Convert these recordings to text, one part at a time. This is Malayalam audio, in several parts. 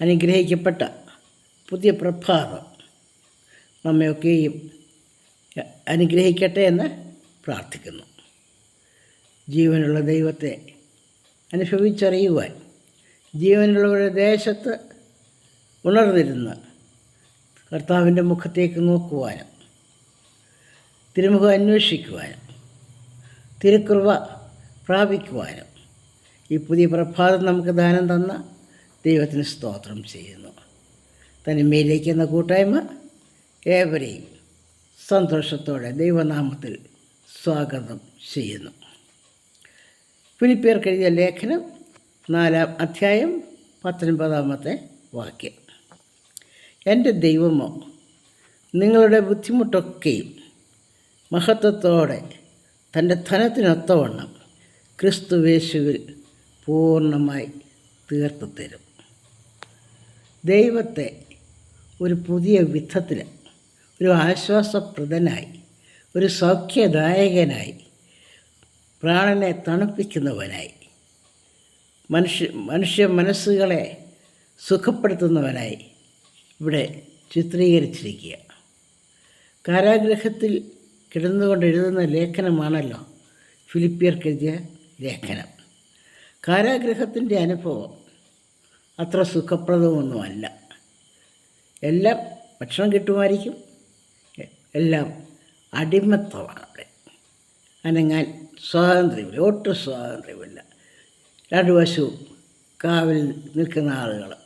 അനുഗ്രഹിക്കപ്പെട്ട പുതിയ പ്രഭാതം നമ്മയൊക്കെയും അനുഗ്രഹിക്കട്ടെ എന്ന് പ്രാർത്ഥിക്കുന്നു. ജീവനുള്ള ദൈവത്തെ അനുഭവിച്ചറിയുവാൻ ജീവനുള്ളവരുടെ ദേശത്ത് ഉണർന്നിരുന്ന് കർത്താവിന്റെ മുഖത്തേക്ക് നോക്കുവാനും തിരുമുഖം അന്വേഷിക്കുവാനും തിരുക്കൃപ പ്രാപിക്കുവാനും ഈ പുതിയ പ്രഭാതം നമുക്ക് ദാനം തന്ന ദൈവത്തിന് സ്തോത്രം ചെയ്യുന്നു. തനിമയിലേക്ക് എന്ന കൂട്ടായ്മ ഏവരെയും സന്തോഷത്തോടെ ദൈവനാമത്തിൽ സ്വാഗതം ചെയ്യുന്നു. ഫിലിപ്പിയർക്ക് എഴുതിയ ലേഖനം നാലാം അധ്യായം പത്തൊൻപതാമത്തെ വാക്യം. എന്റെ ദൈവമോ നിങ്ങളുടെ ബുദ്ധിമുട്ടൊക്കെയും മഹത്വത്തോടെ തന്റെ ധനത്തിനൊത്തവണ്ണം ക്രിസ്തുവേശുവിൽ പൂർണമായി തീർത്തു തരും. ദൈവത്തെ ഒരു പുതിയ വിധത്തിൽ ഒരു ആശ്വാസപ്രദനായി ഒരു സൗഖ്യദായകനായി പ്രാണനെ തണുപ്പിക്കുന്നവനായി മനുഷ്യ മനുഷ്യ മനസ്സുകളെ സുഖപ്പെടുത്തുന്നവനായി ഇവിടെ ചിത്രീകരിച്ചിരിക്കുക. കാരാഗ്രഹത്തിൽ കിടന്നുകൊണ്ട് എഴുതുന്ന ലേഖനമാണല്ലോ ഫിലിപ്പിയർക്കെഴുതിയ ലേഖനം. കാരാഗ്രഹത്തിന്റെ അനുഭവം അത്ര സുഖപ്രദമൊന്നുമല്ല. എല്ലാം ഭക്ഷണം കിട്ടുമായിരിക്കും. എല്ലാം അടിമത്തമാണ് അവിടെ. അനങ്ങാൻ സ്വാതന്ത്ര്യമില്ല ഒട്ടും സ്വാതന്ത്ര്യമില്ല. രണ്ട് വശവും കാവിൽ നിൽക്കുന്ന ആളുകൾ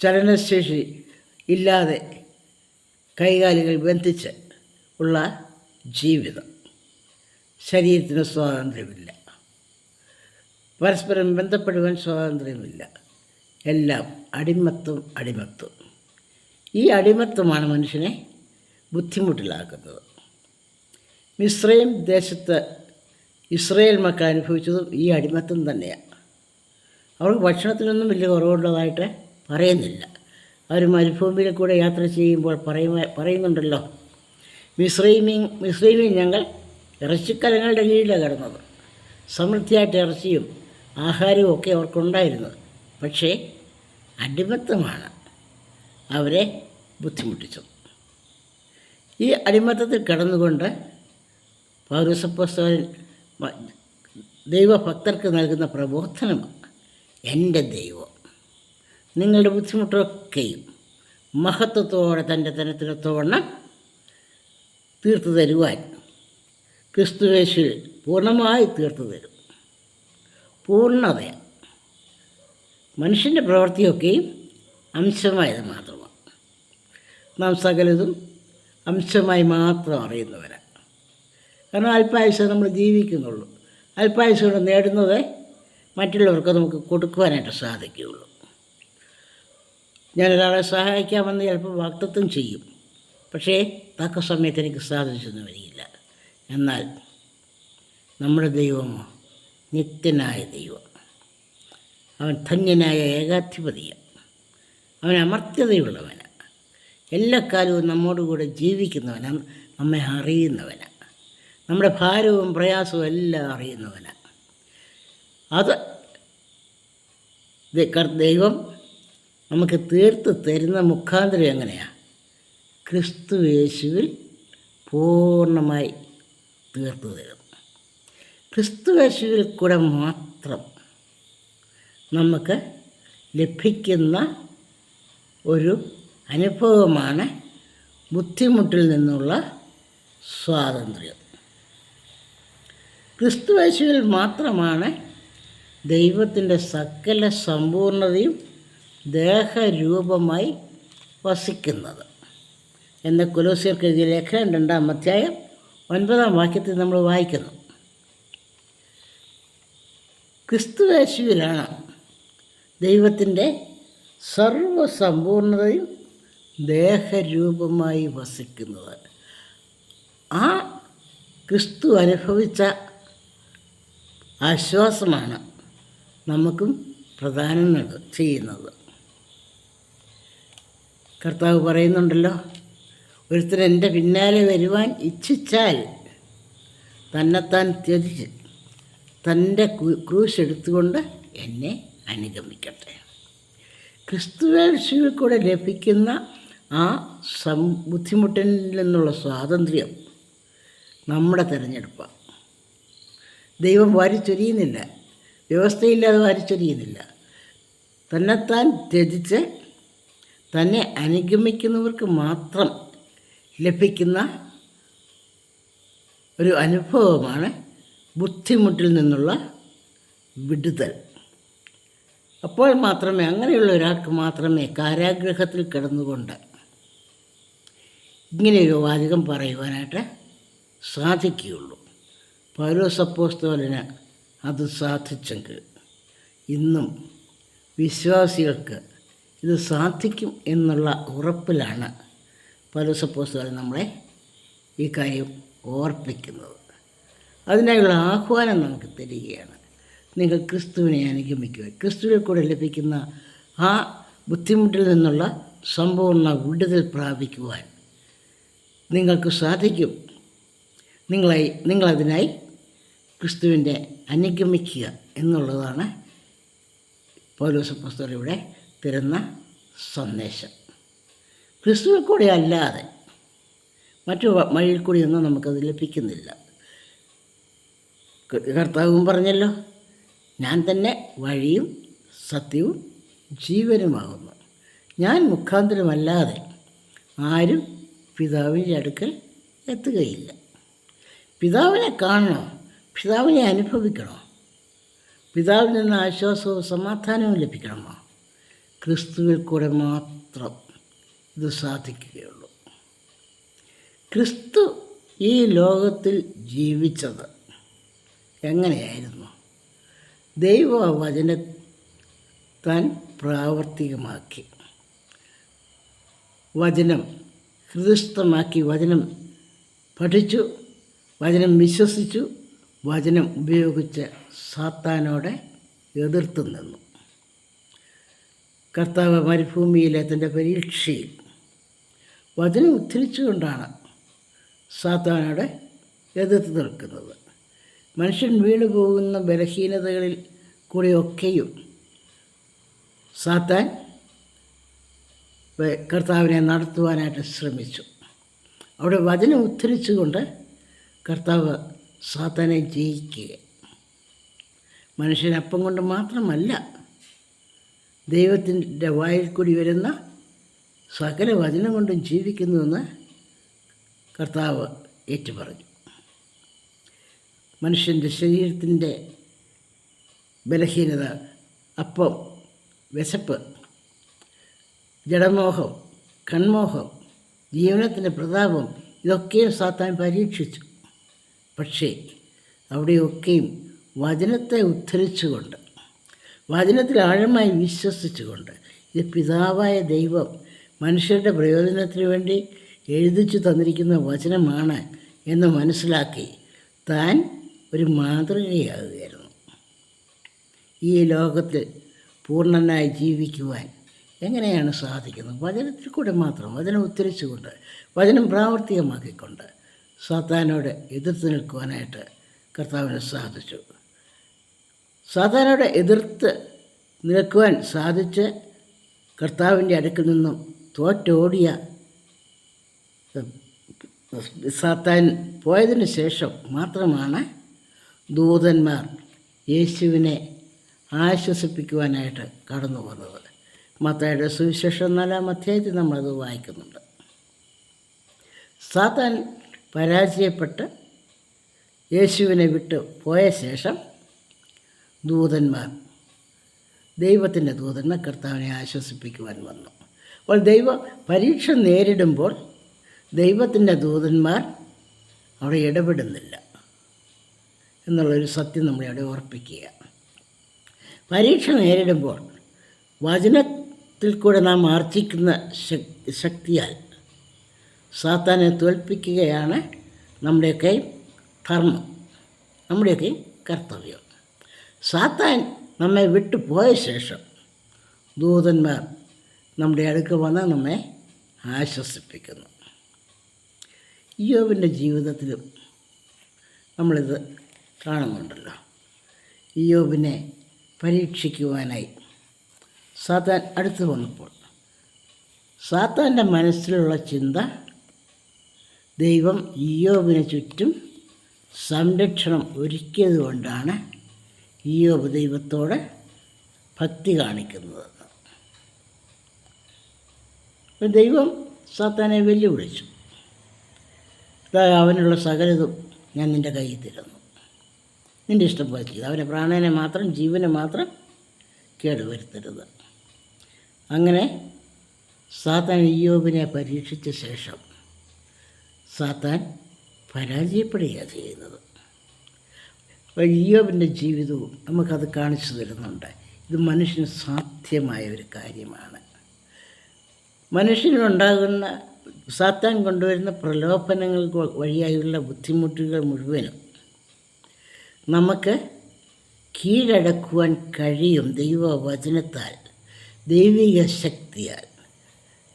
ചലനശേഷി ഇല്ലാതെ കൈകാലുകൾ ബന്ധിച്ച് ഉള്ള ജീവിതം. ശരീരത്തിന് സ്വാതന്ത്ര്യമില്ല. പരസ്പരം ബന്ധപ്പെടുവാൻ സ്വാതന്ത്ര്യമില്ല. എല്ലാം അടിമത്വം അടിമത്വം ഈ അടിമത്വമാണ് മനുഷ്യനെ ബുദ്ധിമുട്ടിലാക്കുന്നത്. മിശ്രയും ദേശത്ത് ഇസ്രയേൽ മക്കൾ അനുഭവിച്ചതും ഈ അടിമത്വം തന്നെയാണ് അവർക്ക് ഭക്ഷണത്തിനൊന്നും വലിയ കുറവുള്ളതായിട്ട് പറയുന്നില്ല. അവർ മരുഭൂമിയിൽ കൂടെ യാത്ര ചെയ്യുമ്പോൾ പറയുക പറയുന്നുണ്ടല്ലോ മിശ്രീമീൻ മിശ്രീമീൻ ഞങ്ങൾ ഇറച്ചിക്കലങ്ങളുടെ കീഴിലാണ് കിടന്നത്. സമൃദ്ധിയായിട്ട് ഇറച്ചിയും ആഹാരവും ഒക്കെ അവർക്കുണ്ടായിരുന്നത് പക്ഷേ അടിമത്തമാണ്. അവരെ ബുദ്ധിമുട്ടിച്ചത് ഈ അടിമത്തത്തിൽ കിടന്നുകൊണ്ട് പൗരസപ്പസ്തവൻ ദൈവഭക്തർക്ക് നൽകുന്ന പ്രബോധനം എന്റെ ദൈവം. നിങ്ങളുടെ ബുദ്ധിമുട്ടൊക്കെയും മഹത്വത്തോടെ തന്റെ തനത്തിനൊത്തവണ്ണം തീർത്തു തരുവാൻ ക്രിസ്തുവേശു പൂർണമായി തീർത്തു തരും. പൂർണതയാണ് മനുഷ്യന്റെ പ്രവൃത്തിയൊക്കെയും അംശമായത് മാത്രമാണ്. നാം സകലതും അംശമായി മാത്രം അറിയുന്നവരാണ് കാരണം അല്പായുസം നമ്മൾ ജീവിക്കുന്നുള്ളൂ. അല്പായുസം നേടുന്നത് മറ്റുള്ളവർക്ക് നമുക്ക് കൊടുക്കുവാനായിട്ട് സാധിക്കുകയുള്ളൂ. ഞാനൊരാളെ സഹായിക്കാമെന്ന് ചിലപ്പോൾ വാക്തത്വം ചെയ്യും. പക്ഷേ തക്ക സമയത്ത് എനിക്ക് സാധിച്ചെന്ന് വരികയില്ല എന്നാൽ നമ്മുടെ ദൈവമോ നിത്യനായ ദൈവം അവൻ ധന്യനായ ഏകാധിപതിയാണ്. അവൻ അമർത്യതയുള്ളവനാണ് എല്ലാ കാലവും നമ്മോടുകൂടെ ജീവിക്കുന്നവനാണ് നമ്മെ അറിയുന്നവനാണ് നമ്മുടെ ഭാരവും പ്രയാസവും എല്ലാം അറിയുന്നവനാണ് അത് ദൈവം നമുക്ക് തീർത്ത് തരുന്ന മുഖാന്തരം എങ്ങനെയാണ് ക്രിസ്തു യേശുവിൽ പൂർണമായി തീർത്തു തരും. ക്രിസ്തു യേശുവിൽ കൂടെ മാത്രം നമുക്ക് ലഭിക്കുന്ന ഒരു അനുഭവമാണ് ബുദ്ധിമുട്ടിൽ നിന്നുള്ള സ്വാതന്ത്ര്യം. ക്രിസ്തുവേശുവിൽ മാത്രമാണ് ദൈവത്തിന്റെ സകല സമ്പൂർണതയും ദേഹരൂപമായി വസിക്കുന്നത്. എന്ന കുലോസിയർക്ക് എഴുതിയ ലേഖനം രണ്ടാം അധ്യായം ഒൻപതാം വാക്യത്തിൽ നമ്മൾ വായിക്കുന്നു. ക്രിസ്തുവേശുവിലാണ് ദൈവത്തിന്റെ സർവസമ്പൂർണതയും ദേഹരൂപമായി വസിക്കുന്നത്. ആ ക്രിസ്തു അനുഭവിച്ച ആശ്വാസമാണ് നമുക്കും പ്രധാനം ചെയ്യുന്നത്. കർത്താവ് പറയുന്നുണ്ടല്ലോ ഒരുത്തൻ എന്റെ പിന്നാലെ വരുവാൻ ഇച്ഛിച്ചാൽ തന്നെത്താൻ ത്യജിച്ച് തന്റെ ക്രൂശ് എടുത്തുകൊണ്ട് എന്നെ അനുഗമിക്കട്ടെ. ക്രിസ്തുവേശുവിൽ കൂടെ ലഭിക്കുന്ന ആ സം ബുദ്ധിമുട്ടിൽ നിന്നുള്ള സ്വാതന്ത്ര്യം നമ്മുടെ തിരഞ്ഞെടുപ്പാണ് ദൈവം വാരിച്ചൊരിയുന്നില്ല. വ്യവസ്ഥയില്ലാതെ വാരിച്ചൊരിയുന്നില്ല. തന്നെത്താൻ ത്യജിച്ച് തന്നെ അനുഗമിക്കുന്നവർക്ക് മാത്രം ലഭിക്കുന്ന ഒരു അനുഭവമാണ് ബുദ്ധിമുട്ടിൽ നിന്നുള്ള വിടുതൽ. അപ്പോൾ മാത്രമേ അങ്ങനെയുള്ള ഒരാൾക്ക് മാത്രമേ കാരാഗ്രഹത്തിൽ കിടന്നുകൊണ്ട് ഇങ്ങനെയൊരു വാചകം പറയുവാനായിട്ട് സാധിക്കുകയുള്ളൂ. പൗലോസപ്പോസ്തോലിന് അത് സാധിച്ചെങ്കിൽ ഇന്നും വിശ്വാസികൾക്ക് ഇത് സാധിക്കും എന്നുള്ള ഉറപ്പിലാണ് പൗലോസപ്പോസ്തോലൻ നമ്മളെ ഈ കാര്യം ഓർപ്പിക്കുന്നത്. അതിനായുള്ള ആഹ്വാനം നമുക്ക് തരികയാണ്. നിങ്ങൾ ക്രിസ്തുവിനെ അനുഗമിക്കുക ക്രിസ്തുവിൽ കൂടെ ലഭിക്കുന്ന ആ ബുദ്ധിമുട്ടിൽ നിന്നുള്ള സമ്പൂർണ വിടുതൽ പ്രാപിക്കുവാൻ നിങ്ങൾക്ക് സാധിക്കും. നിങ്ങളായി നിങ്ങളതിനായി ക്രിസ്തുവിന്റെ അനുഗമിക്കുക എന്നുള്ളതാണ് പൗലോസ് പുസ്തകം ഇവിടെ തരുന്ന സന്ദേശം. ക്രിസ്തുവിൽ കൂടെ അല്ലാതെ മറ്റു വഴിയിൽ കൂടിയൊന്നും നമുക്കത് ലഭിക്കുന്നില്ല. കർത്താവും പറഞ്ഞല്ലോ ഞാൻ തന്നെ വഴിയും സത്യവും ജീവനുമാകുന്നു. ഞാൻ മുഖാന്തരമല്ലാതെ ആരും പിതാവിന്റെ അടുക്കൽ എത്തുകയില്ല. പിതാവിനെ കാണണോ? പിതാവിനെ അനുഭവിക്കണോ? പിതാവിൽ നിന്ന് ആശ്വാസവും സമാധാനവും ലഭിക്കണമോ? ക്രിസ്തുവിൽ കൂടെ മാത്രം ഇത് സാധിക്കുകയുള്ളൂ. ക്രിസ്തു ഈ ലോകത്തിൽ ജീവിച്ചത് എങ്ങനെയായിരുന്നു? ദൈവവചന താൻ പ്രാവർത്തികമാക്കി. വചനം ഹൃദയസ്ഥമാക്കി. വചനം പഠിച്ചു. വചനം വിശ്വസിച്ചു. വചനം ഉപയോഗിച്ച് സാത്താനോടെ എതിർത്തു നിന്നു. കർത്താവ് മരുഭൂമിയിലെ തന്റെ പരീക്ഷയിൽ വചനം ഉദ്ധരിച്ചുകൊണ്ടാണ് സാത്താനോടെ എതിർത്ത് നിൽക്കുന്നത്. മനുഷ്യൻ വീണു പോകുന്ന ബലഹീനതകളിൽ കൂടെയൊക്കെയും സാത്താൻ കർത്താവിനെ നടത്തുവാനായിട്ട് ശ്രമിച്ചു. അവിടെ വചനം ഉദ്ധരിച്ചുകൊണ്ട് കർത്താവ് സാത്താനെ ജയിക്കുക മനുഷ്യൻ അപ്പം കൊണ്ട് മാത്രമല്ല ദൈവത്തിന്റെ വായിൽ കൂടി വരുന്ന സകല വചനം കൊണ്ടും ജീവിക്കുന്നുവെന്ന് കർത്താവ് ഏറ്റുപറഞ്ഞു. മനുഷ്യന്റെ ശരീരത്തിന്റെ ബലഹീനത അപ്പം വിശപ്പ് ജഡമോഹം കൺമോഹം ജീവനത്തിന്റെ പ്രതാപം ഇതൊക്കെയും സാത്താൻ പരീക്ഷിച്ചു. പക്ഷേ അവിടെയൊക്കെയും വചനത്തെ ഉദ്ധരിച്ചുകൊണ്ട് വചനത്തിൽ ആഴമായി വിശ്വസിച്ചുകൊണ്ട് ഇത് പിതാവായ ദൈവം മനുഷ്യരുടെ പ്രയോജനത്തിന് വേണ്ടി എഴുതിച്ചു തന്നിരിക്കുന്ന വചനമാണ് എന്ന് മനസ്സിലാക്കി താൻ ഒരു മാതൃകയാകുകയായിരുന്നു. ഈ ലോകത്തിൽ പൂർണനായി ജീവിക്കുവാൻ എങ്ങനെയാണ് സാധിക്കുന്നത്? വചനത്തിൽ കൂടെ മാത്രം വചനം ഉദ്ധരിച്ചുകൊണ്ട് വചനം പ്രാവർത്തികമാക്കിക്കൊണ്ട് സാത്താനോട് എതിർത്ത് നിൽക്കുവാനായിട്ട് കർത്താവിന് സാധിച്ചു. സാത്താനോട് എതിർത്ത് നിൽക്കുവാൻ സാധിച്ച് കർത്താവിന്റെ അടുക്കിൽ നിന്നും തോറ്റോടിയ സാത്താൻ പോയതിന് ശേഷം മാത്രമാണ് ദൂതന്മാർ യേശുവിനെ ആശ്വസിപ്പിക്കുവാനായിട്ട് കടന്നു വന്നത് മത്തയുടെ സുവിശേഷം നാലാം അധ്യായത്തിൽ നമ്മളത് വായിക്കുന്നുണ്ട്. സാത്താൻ പരാജയപ്പെട്ട് യേശുവിനെ വിട്ട് പോയ ശേഷം ദൂതന്മാർ ദൈവത്തിന്റെ ദൂതന്മാർ കർത്താവിനെ ആശ്വസിപ്പിക്കുവാൻ വന്നു. അപ്പോൾ ദൈവ പരീക്ഷ നേരിടുമ്പോൾ ദൈവത്തിന്റെ ദൂതന്മാർ അവിടെ ഇടപെടുന്നില്ല. എന്നുള്ളൊരു സത്യം നമ്മളെ അവിടെ ഓർപ്പിക്കുക പരീക്ഷ നേരിടുമ്പോൾ വചനത്തിൽ കൂടെ നാം ആർജിക്കുന്ന ശക്തിയാൽ സാത്താനെ തോൽപ്പിക്കുകയാണ് നമ്മുടെയൊക്കെ ധർമ്മം നമ്മുടെയൊക്കെ കർത്തവ്യം. സാത്താൻ നമ്മെ വിട്ടു പോയ ശേഷം ദൂതന്മാർ നമ്മുടെ അടുക്ക് വന്ന് നമ്മെ ആശ്വസിപ്പിക്കുന്നു. യോവിന്റെ ജീവിതത്തിലും നമ്മളിത് കാണുന്നുണ്ടല്ലോ. ഇയോബിനെ പരീക്ഷിക്കുവാനായി സാത്താൻ അടുത്ത് വന്നപ്പോൾ സാത്താന്റെ മനസ്സിലുള്ള ചിന്ത ദൈവം ഇയോബിന് ചുറ്റും സംരക്ഷണം ഒരുക്കിയത് കൊണ്ടാണ് ഇയോബ് ദൈവത്തോട് ഭക്തി കാണിക്കുന്നത്. ദൈവം സാത്താനെ വെല്ലുവിളിച്ചു. അവനുള്ള സകലതും ഞാൻ നിന്റെ കയ്യിൽ തരുന്നു. നിന്റെ ഇഷ്ടം പോലെ ചെയ്തു. അവന്റെ പ്രാണനെ മാത്രം ജീവനെ മാത്രം കേടുവരുത്തരുത്. അങ്ങനെ സാത്താൻ ഇയോബിനെ പരീക്ഷിച്ച ശേഷം സാത്താൻ പരാജയപ്പെടുകയാണ് ചെയ്യുന്നത്. അയ്യോബിന്റെ ജീവിതവും നമുക്കത് കാണിച്ചു തരുന്നുണ്ട്. ഇത് മനുഷ്യന് സാധ്യമായ ഒരു കാര്യമാണ്. മനുഷ്യനുണ്ടാകുന്ന സാത്താൻ കൊണ്ടുവരുന്ന പ്രലോഭനങ്ങൾ വഴിയായുള്ള ബുദ്ധിമുട്ടുകൾ മുഴുവനും നമുക്ക് കീഴടക്കുവാൻ കഴിയും ദൈവവചനത്താൽ ദൈവിക ശക്തിയാൽ.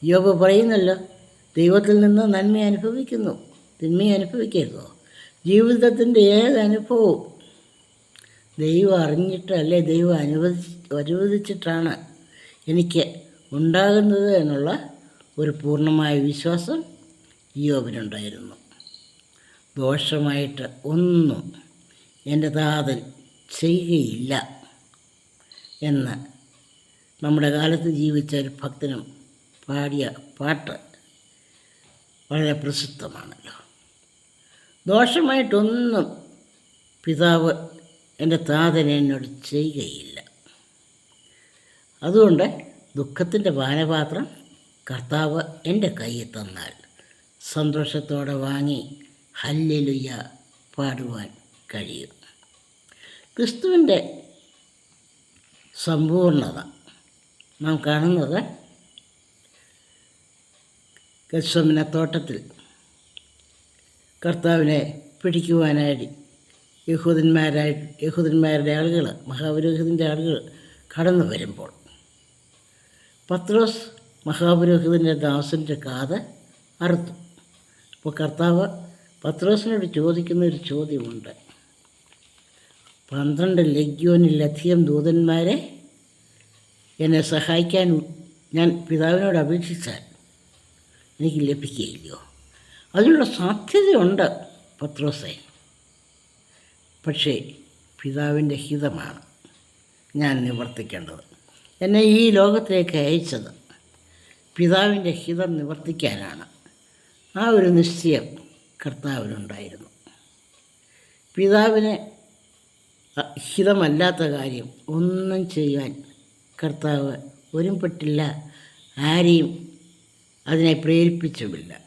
യോഗ പറയുന്നല്ലോ ദൈവത്തിൽ നിന്ന് നന്മ അനുഭവിക്കുന്നു തിന്മ അനുഭവിക്കരുതോ? ജീവിതത്തിന്റെ ഏത് അനുഭവവും ദൈവം അറിഞ്ഞിട്ട് അല്ലെ ദൈവം അനുവദി അനുവദിച്ചിട്ടാണ് എനിക്ക് ഉണ്ടാകുന്നത് എന്നുള്ള ഒരു പൂർണമായ വിശ്വാസം യോബിനുണ്ടായിരുന്നു. ദോഷമായിട്ട് ഒന്നും എന്റെ താതൻ ചെയ്യുകയില്ല എന്ന് നമ്മുടെ കാലത്ത് ജീവിച്ച ഒരു ഭക്തനും പാടിയ പാട്ട് വളരെ പ്രസിദ്ധമാണല്ലോ. ദോഷമായിട്ടൊന്നും പിതാവ് എന്റെ താതൻ എന്നോട് ചെയ്യുകയില്ല. അതുകൊണ്ട് ദുഃഖത്തിന്റെ പാനപാത്രം കർത്താവ് എന്റെ കയ്യിൽ തന്നാൽ സന്തോഷത്തോടെ വാങ്ങി ഹല്ലുയ്യ പാടുവാൻ കഴിയും. ക്രിസ്തുവിന്റെ സമ്പൂർണത നാം കാണുന്നത് ഗസ്വമിന തോട്ടത്തിൽ കർത്താവിനെ പിടിക്കുവാനായി യഹൂദന്മാരായി യഹൂദന്മാരുടെ ആളുകൾ മഹാപുരോഹിതന്റെ ആളുകൾ കടന്നു വരുമ്പോൾ പത്രോസ് മഹാപുരോഹിതന്റെ ദാസന്റെ കാത് അറുത്തു. അപ്പോൾ കർത്താവ് പത്രോസിനോട് ചോദിക്കുന്ന ഒരു ചോദ്യമുണ്ട്. പന്ത്രണ്ട് ലഗ്യോനിലധികം ദൂതന്മാരെ എന്നെ സഹായിക്കാൻ ഞാൻ പിതാവിനോട് അപേക്ഷിച്ചാൽ എനിക്ക് ലഭിക്കുകയില്ലയോ? അതിനുള്ള സാധ്യതയുണ്ട് പത്രോസെ. പക്ഷേ പിതാവിന്റെ ഹിതമാണ് ഞാൻ നിവർത്തിക്കേണ്ടത്. എന്നെ ഈ ലോകത്തിലേക്ക് അയച്ചത് പിതാവിന്റെ ഹിതം നിവർത്തിക്കാനാണ്. ആ ഒരു നിശ്ചയം കർത്താവിനുണ്ടായിരുന്നു. പിതാവിനെ ഹിതമല്ലാത്ത കാര്യം ഒന്നും ചെയ്യാൻ കർത്താവ് ഒരുമ്പെട്ടില്ല. ആരെയും അതിനെ പ്രേരിപ്പിച്ചുമില്ല.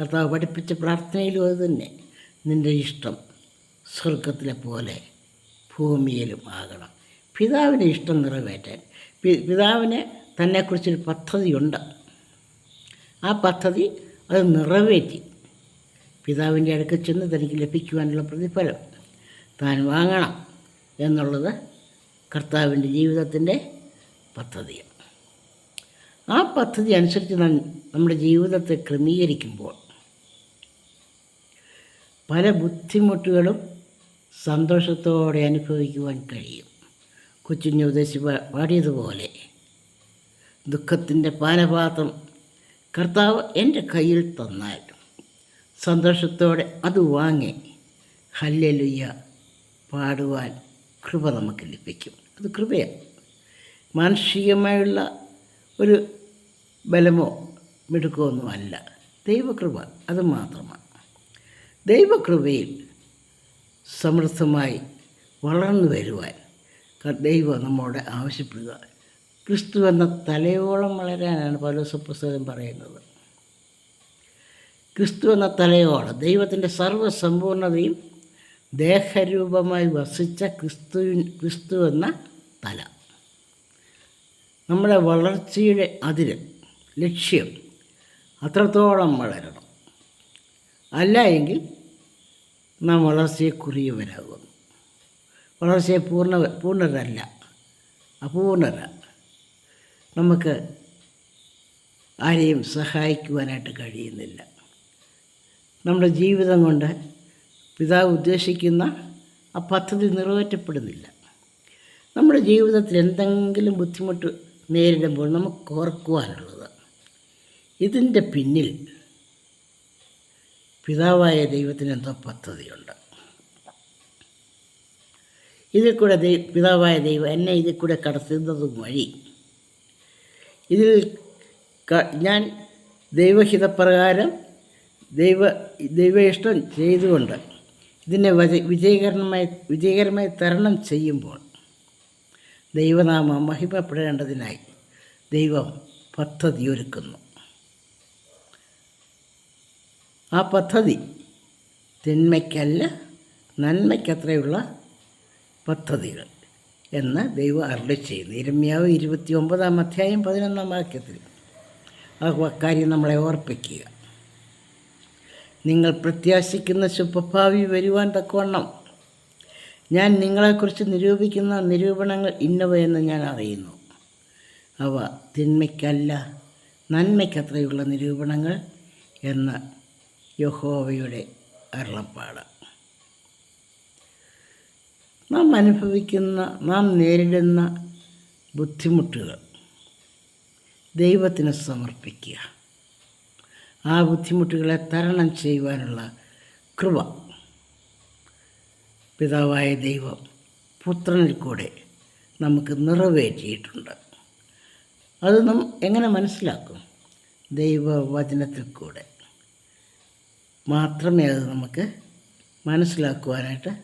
കർത്താവ് പഠിപ്പിച്ച പ്രാർത്ഥനയിലും അത് തന്നെ. നിന്റെ ഇഷ്ടം സ്വർഗത്തിലെ പോലെ ഭൂമിയിലും ആകണം. പിതാവിന്റെ ഇഷ്ടം നിറവേറ്റാൻ. പിതാവിന് തന്നെക്കുറിച്ചൊരു പദ്ധതിയുണ്ട്. ആ പദ്ധതി അത് നിറവേറ്റി. പിതാവിന്റെ അടുക്കൽ ചെന്ന് തനിക്ക് ലഭിക്കുവാനുള്ള പ്രതിഫലം താൻ വാങ്ങണം. എന്നുള്ളത് കർത്താവിന്റെ ജീവിതത്തിന്റെ പദ്ധതിയാണ് ആ പദ്ധതി അനുസരിച്ച് നമ്മുടെ ജീവിതത്തെ ക്രമീകരിക്കുമ്പോൾ പല ബുദ്ധിമുട്ടുകളും സന്തോഷത്തോടെ അനുഭവിക്കുവാൻ കഴിയും. കൊച്ചുഞ്ഞ ഉദ്ദേശി പാടിയതുപോലെ ദുഃഖത്തിന്റെ പാനപാത്രം കർത്താവ് എന്റെ കയ്യിൽ തന്നാൽ സന്തോഷത്തോടെ അത് വാങ്ങി ഹല്ലലുയ്യ പാടുവാൻ കൃപ നമുക്ക് ലഭിക്കും. അത് കൃപയാണ്. മാനുഷികമായുള്ള ഒരു ബലമോ മിടുക്കോ ഒന്നുമല്ല ദൈവകൃപ അത് മാത്രമാണ്. ദൈവകൃപയിൽ സമൃദ്ധമായി വളർന്നു വരുവാൻ ദൈവം നമ്മോട് ആവശ്യപ്പെടുക. ക്രിസ്തു എന്ന തലയോളം വളരാനാണ് പല പുസ്തകം പറയുന്നത്. ക്രിസ്തു എന്ന തലയോളം ദൈവത്തിന്റെ സർവസമ്പൂർണതയും ദേഹരൂപമായി വസിച്ച ക്രിസ്തു ക്രിസ്തു എന്ന തല. നമ്മുടെ വളർച്ചയുടെ അതിര് ലക്ഷ്യം അത്രത്തോളം വളരണം. അല്ല എങ്കിൽ നാം വളർച്ചയെ കുറിയവരാകും. വളർച്ചയെ പൂർണ പൂർണരല്ല അപൂർണര. നമുക്ക് ആരെയും സഹായിക്കുവാനായിട്ട് കഴിയുന്നില്ല. നമ്മുടെ ജീവിതം കൊണ്ട് പിതാവ് ഉദ്ദേശിക്കുന്ന ആ പദ്ധതി നിറവേറ്റപ്പെടുന്നില്ല. നമ്മുടെ ജീവിതത്തിൽ എന്തെങ്കിലും ബുദ്ധിമുട്ട് നേരിടുമ്പോൾ നമുക്ക് ഓർക്കുവാനുള്ളത് ഇതിന്റെ പിന്നിൽ പിതാവായ ദൈവത്തിന് എന്തോ പദ്ധതിയുണ്ട്. ഇതിൽ കൂടെ ദൈ പിതാവായ ദൈവം എന്നെ ഇതിൽ കൂടെ കടത്തുന്നതും വഴി ഇതിൽ ഞാൻ ദൈവഹിതപ്രകാരം ദൈവ ദൈവ ഇഷ്ടം ചെയ്തുകൊണ്ട് ഇതിനെ വജ- വിജയകരമായി വിജയകരമായി തരണം ചെയ്യുമ്പോൾ ദൈവനാമം മഹിമപ്പെടേണ്ടതിനായി ദൈവം പദ്ധതി ഒരുക്കുന്നു. ആ പദ്ധതി തിന്മയ്ക്കല്ല നന്മയ്ക്കത്രയുള്ള പദ്ധതികൾ എന്ന് ദൈവം അരുളി ചെയ്യുന്നു. ഇരമ്യാവ് ഇരുപത്തി ഒമ്പതാം അധ്യായം പതിനൊന്നാം വാക്യത്തിൽ ആ കാര്യം നമ്മളെ ഓർപ്പിക്കുക. നിങ്ങൾ പ്രത്യാശിക്കുന്ന ശുഭഭാവി വരുവാൻ തക്കവണ്ണം. ഞാൻ നിങ്ങളെക്കുറിച്ച് നിരൂപിക്കുന്ന നിരൂപണങ്ങൾ ഇന്നവയെന്ന് ഞാൻ അറിയുന്നു. അവ തിന്മയ്ക്കല്ല നന്മയ്ക്കത്രയുള്ള നിരൂപണങ്ങൾ എന്ന യഹോവയുടെ അരുളപ്പാട്. നാം അനുഭവിക്കുന്ന നാം നേരിടുന്ന ബുദ്ധിമുട്ടുകൾ ദൈവത്തിന് സമർപ്പിക്കുക. ആ ബുദ്ധിമുട്ടുകളെ തരണം ചെയ്യുവാനുള്ള കൃപ. പിതാവായ ദൈവം പുത്രനിൽ കൂടെ നമുക്ക് നിറവേറ്റിയിട്ടുണ്ട്. അത് നാം എങ്ങനെ മനസ്സിലാക്കും? ദൈവവചനത്തിൽ കൂടെ. മാത്രമേ അത് നമുക്ക് മനസ്സിലാക്കുവാനായിട്ട്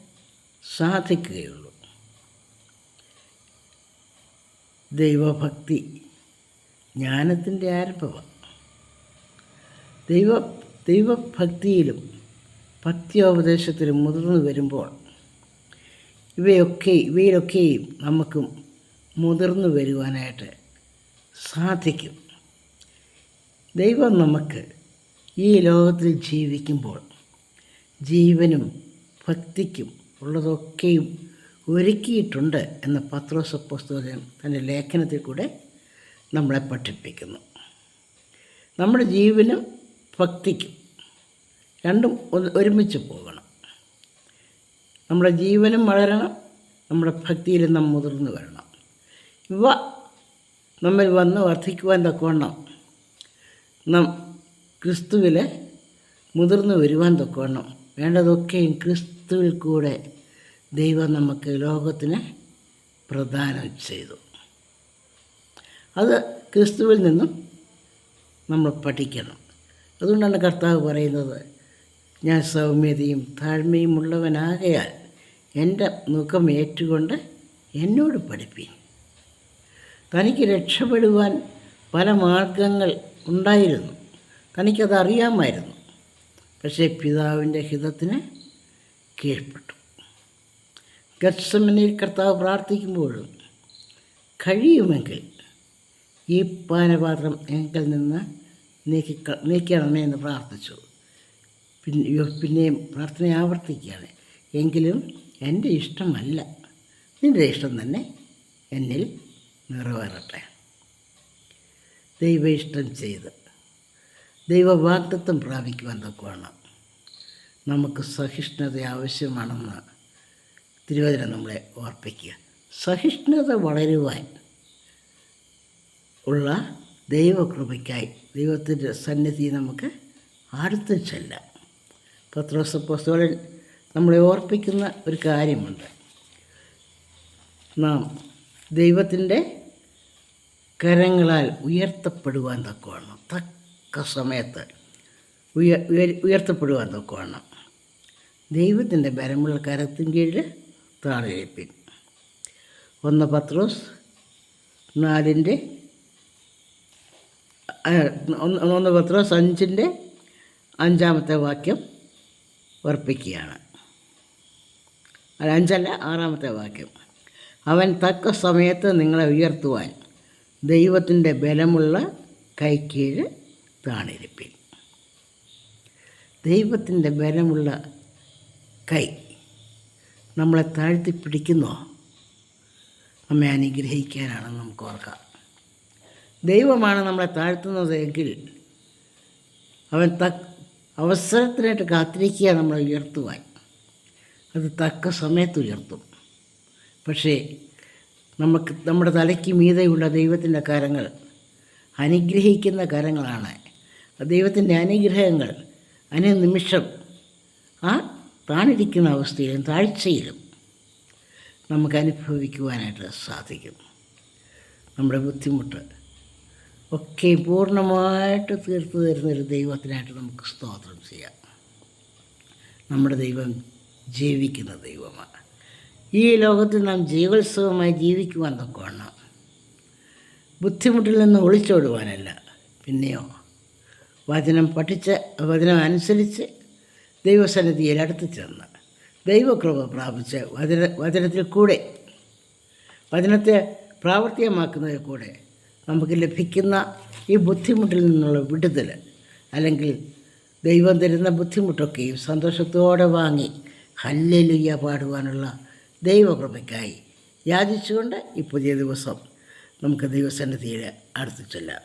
സാധിക്കുകയുള്ളൂ. ദൈവഭക്തി ജ്ഞാനത്തിന്റെ ആരംഭമാണ്. ദൈവ ദൈവഭക്തിയിലും ഭക്തിയോപദേശത്തിലും മുതിർന്നു വരുമ്പോൾ ഇവയൊക്കെ ഇവയിലൊക്കെയും നമുക്കും മുതിർന്നു വരുവാനായിട്ട് സാധിക്കും. ദൈവം നമുക്ക് ഈ ലോകത്തിൽ ജീവിക്കുമ്പോൾ ജീവനും ഭക്തിക്കും ഉള്ളതൊക്കെയും ഒരുക്കിയിട്ടുണ്ട് എന്ന് പത്രോസ് പുസ്തകം തന്റെ ലേഖനത്തിൽ കൂടെ നമ്മളെ പഠിപ്പിക്കുന്നു. നമ്മുടെ ജീവനും ഭക്തിക്കും രണ്ടും ഒരുമിച്ച് പോകണം. നമ്മുടെ ജീവനും വളരണം നമ്മുടെ ഭക്തിയിലും നാം മുതിർന്നു വരണം. ഇവ നമ്മിൽ വന്ന് വർദ്ധിക്കുവാൻ തക്കവണ്ണം നാം ക്രിസ്തുവിൽ മുതിർന്നു വരുവാൻ തക്കവണ്ണം വേണ്ടതൊക്കെയും ക്രിസ്തുവിൽ കൂടെ ദൈവം നമുക്ക് ലോകത്തിന് പ്രദാനം ചെയ്തു. അത് ക്രിസ്തുവിൽ നിന്നും നമ്മൾ പഠിക്കണം. അതുകൊണ്ടാണ് കർത്താവ് പറയുന്നത് ഞാൻ സൗമ്യതയും താഴ്മയും ഉള്ളവനാകയാൽ എന്റെ മുഖം ഏറ്റുകൊണ്ട് എന്നോട് പഠിപ്പി തനിക്ക് രക്ഷപ്പെടുവാൻ പല മാർഗങ്ങൾ ഉണ്ടായിരുന്നു. തനിക്കത് അറിയാമായിരുന്നു. പക്ഷേ പിതാവിന്റെ ഹിതത്തിന് കീഴ്പ്പെട്ടു. ഗത്സമനിൽ കർത്താവ് പ്രാർത്ഥിക്കുമ്പോഴും കഴിയുമെങ്കിൽ ഈ പാനപാത്രം എങ്കിൽ നിന്ന് നീക്കി നീക്കണമേ എന്ന് പ്രാർത്ഥിച്ചു. പിന്നെ പിന്നെയും പ്രാർത്ഥന ആവർത്തിക്കുകയാണ്. എങ്കിലും എന്റെ ഇഷ്ടമല്ല. നിന്റെ ഇഷ്ടം തന്നെ എന്നിൽ നിറവേറട്ടെ. ദൈവ ഇഷ്ടം ചെയ്ത് ദൈവവാഗ്ദത്വം പ്രാപിക്കുവാൻ തക്കമാണ് നമുക്ക് സഹിഷ്ണുത ആവശ്യമാണെന്ന് തിരുവചനം നമ്മളെ ഓർപ്പിക്കുക. സഹിഷ്ണുത വളരുവാൻ ഉള്ള ദൈവകൃപയ്ക്കായി ദൈവത്തിന്റെ സന്നിധി നമുക്ക് അടുത്ത് ചെല്ലാം. പത്രോസ് പുസ്തകൻ നമ്മളെ ഓർപ്പിക്കുന്ന ഒരു കാര്യമുണ്ട്. നാം ദൈവത്തിന്റെ കരങ്ങളാൽ ഉയർത്തപ്പെടുവാൻ തക്കവണ്ണം തക്ക സമയത്ത് ഉയർ ഉയർ- ഉയർത്തപ്പെടുവാൻ തക്കവണ്ണം. ദൈവത്തിന്റെ ബലമുള്ള കരത്തിൻ കീഴിൽ താഴെപ്പിൻ ഒന്ന് പത്രോസ് നാലിന്റെ ഒന്ന് പത്രോസ് അഞ്ചിന്റെ അഞ്ചാമത്തെ വാക്യം ഉറപ്പിക്കുകയാണ്. അല്ല അഞ്ചല്ല ആറാമത്തെ വാക്യം. അവൻ തക്ക സമയത്ത് നിങ്ങളെ ഉയർത്തുവാൻ ദൈവത്തിന്റെ ബലമുള്ള കൈക്കീഴ് താണിരിപ്പിൻ ദൈവത്തിന്റെ ബലമുള്ള കൈ നമ്മളെ താഴ്ത്തി പിടിക്കുന്നോ? നമ്മെ അനുഗ്രഹിക്കാനാണെന്ന് നമുക്ക് ഓർക്കാം. ദൈവമാണ് നമ്മളെ താഴ്ത്തുന്നത് എങ്കിൽ അവൻ തക് അവസരത്തിനായിട്ട് കാത്തിരിക്കുക നമ്മളെ ഉയർത്തുവാൻ. അത് തക്ക സമയത്ത് ഉയർത്തും. പക്ഷേ നമുക്ക് നമ്മുടെ തലയ്ക്ക് മീതെയുള്ള ദൈവത്തിന്റെ കരങ്ങൾ അനുഗ്രഹിക്കുന്ന കരങ്ങളാണ്. ദൈവത്തിന്റെ അനുഗ്രഹങ്ങൾ അനുനിമിഷം ആ താണിരിക്കുന്ന അവസ്ഥയിലും താഴ്ചയിലും നമുക്ക് അനുഭവിക്കുവാനായിട്ട് സാധിക്കും. നമ്മുടെ ബുദ്ധിമുട്ട് ഒക്കെ പൂർണമായിട്ട് തീർത്തു തരുന്നൊരു ദൈവത്തിനായിട്ട് നമുക്ക് സ്തോത്രം ചെയ്യാം. നമ്മുടെ ദൈവം ജീവിക്കുന്ന ദൈവമാണ്. ഈ ലോകത്തിൽ നാം ജീവോത്സവമായി ജീവിക്കുവാൻ തൊക്കണം ബുദ്ധിമുട്ടിൽ നിന്ന് ഒളിച്ചോടുവാനല്ല. പിന്നെയോ വചനം പഠിച്ച് വചനം അനുസരിച്ച് ദൈവസന്നിധിയിൽ അടുത്ത് ചെന്ന് ദൈവകൃപ പ്രാപിച്ച് വചന വചനത്തിൽ കൂടെ വചനത്തെ പ്രാവർത്തികമാക്കുന്നതിൽ കൂടെ നമുക്ക് ലഭിക്കുന്ന ഈ ബുദ്ധിമുട്ടിൽ നിന്നുള്ള വിടുതൽ അല്ലെങ്കിൽ ദൈവം തരുന്ന ബുദ്ധിമുട്ടൊക്കെയും സന്തോഷത്തോടെ വാങ്ങി ഹല്ലലുയ്യ പാടുവാനുള്ള ദൈവകൃപയ്ക്കായി യാചിച്ചുകൊണ്ട് ഈ പുതിയ ദിവസം നമുക്ക് ദൈവസന്നിധിയിൽ അടുത്തു ചെല്ലാം.